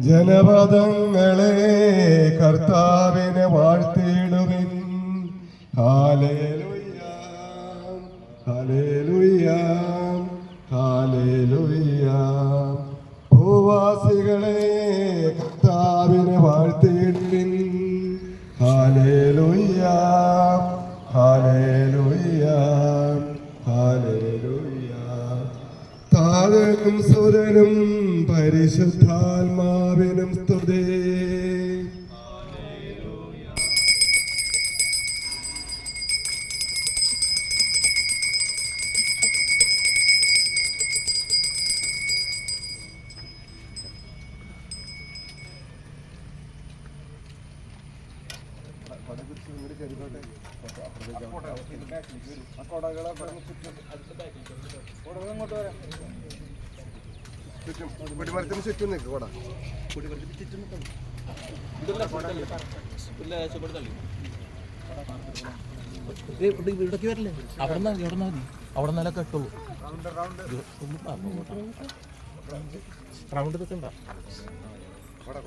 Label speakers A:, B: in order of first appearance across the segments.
A: ജനപദങ്ങളെ കർത്താവിനെ വാഴ്ത്തിയിടുവിൻ. ഹാലേലുയ്യ ഹാലേലുയ്യ ഹാലേലുയ്യ. ഭൂവാസികളെ താതനും സുരനും പരിശുദ്ധാത്മാവിനും സ്തുതി. ചുറ്റും കൊടിമരത്തിന് ചുറ്റും കുടിമരത്തിന് കൊട
B: ഇവിടേക്ക് വരില്ലേ അവിടെ നിന്ന് ഇവിടെ മതി അവിടെ നിന്നല്ല കെട്ടുള്ളൂ റൗണ്ട് നിൽക്കണ്ട ഇവിടെ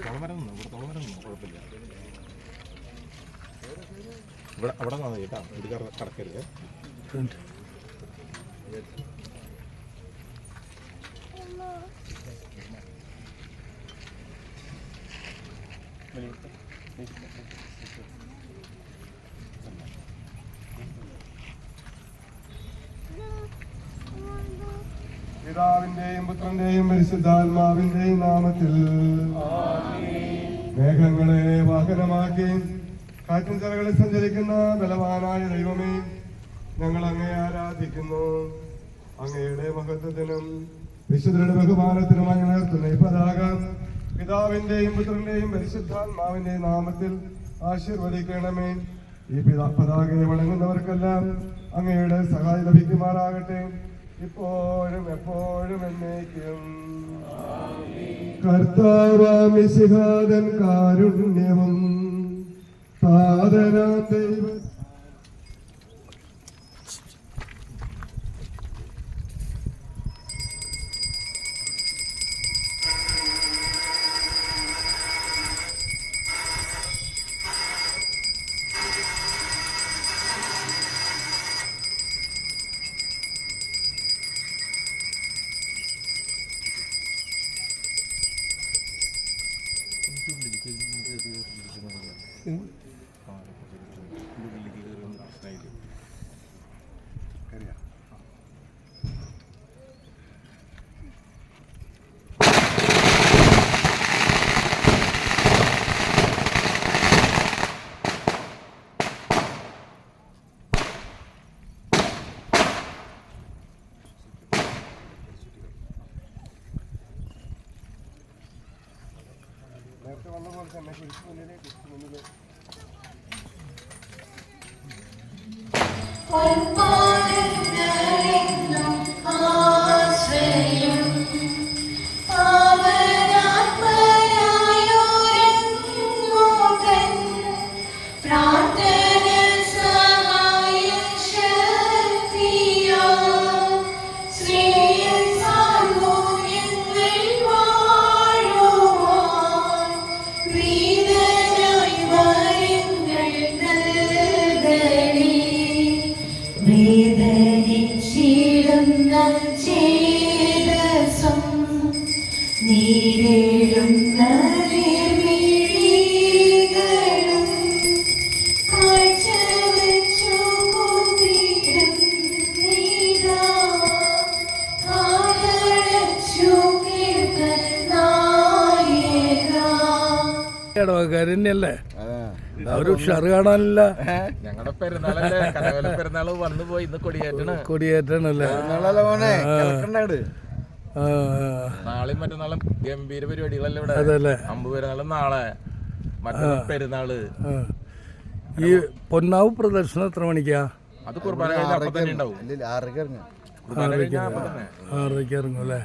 B: തുളമരം നിന്നു ഇവിടെ തുളമരം നിന്നു കുഴപ്പമില്ല ഇവിടെ അവിടെ മതി കേട്ടാ. ഇത് കട- കടക്കരുത്
A: പിതാവിന്റെയും പുത്രന്റെയും പരിശുദ്ധാത്മാവിന്റെയും നാമത്തിൽ. മേഘങ്ങളെ വാഹനമാക്കി കാറ്റിൻ ചിറകളിൽ സഞ്ചരിക്കുന്ന ബലവാനായ ദൈവമേ ഞങ്ങൾ അങ്ങയെ ആരാധിക്കുന്നു. അങ്ങയുടെ മഹത്വത്തിനും വിശുദ്ധരുടെ ബഹുമാനത്തിനുമായി ഉയർത്തുന്ന ഈ പതാക പിതാവിന്റെയും പുത്രന്റെയും പരിശുദ്ധാത്മാവിന്റെയും നാമത്തിൽ ആശീർവദിക്കണമേ. ഈ പിതാ പതാകയെ വണങ്ങുന്നവർക്കെല്ലാം അങ്ങയുടെ സഹായം ലഭിക്കുമാറാകട്ടെ. ഇപ്പോഴും എപ്പോഴും എന്നേക്കും. കർത്താവാമി സിഹാദൻ കാരുണ്യവും. Padera
C: David. Thank you. Allah'ım sen meşhur ismi nereye gitsin onu da Bye. ചേതസം നീരേഴുന്ന നിർമിഴികളും കാഴ്ചവെച്ചു
D: ഒരു കാണാനില്ല.
B: ഞങ്ങളുടെ പെരുന്നാളല്ലേ? കനകല പെരുന്നാൾ വന്നു പോയി. ഇന്ന് കൊടിയേറ്റണ്.
D: കൊടിയേറ്റാണല്ലേ? ആ,
B: നാളെയും മറ്റന്നാളും ഗംഭീര പരിപാടികളല്ലേ ഇവിടെ?
D: അതല്ലേ.
B: അമ്പ് പെരുന്നാളും നാളെ. മറ്റന്നാൾ
D: പെരുന്നാൾ. ഈ പൊന്നാവ് പ്രദർശനം എത്ര മണിക്കാ?
B: അത് കുർബാന
D: ആറരയ്ക്ക് ഇറങ്ങും. അല്ലേ?